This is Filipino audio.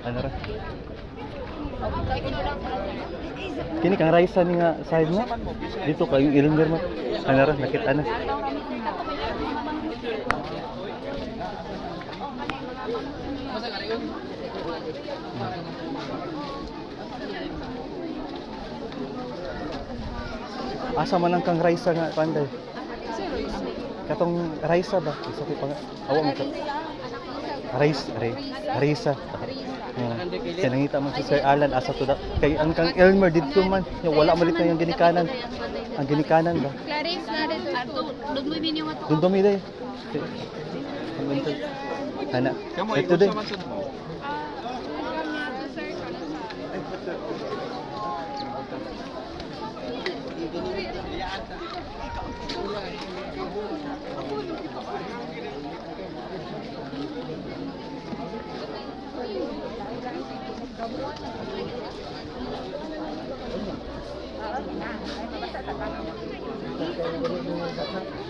Ano ra? Kini kang raisa ni nga side mo. Dito kay Ilonggar mo. Ano ra nakita na. Asa man ang kang raisa nga panday? Katong raisa ba? Isa ko pa nga. Awa mo ka. Raisa, Ray, Raisa. Yeah. Kaya nangita man si Sir Alan asa to da. Kay ang kang Elmer dito man. Yung wala malit na yung ginikanan. Ang ginikanan ba? Clarice na rin. Mo yung mga Doon dumi day. Ana. Ito din. Thank you.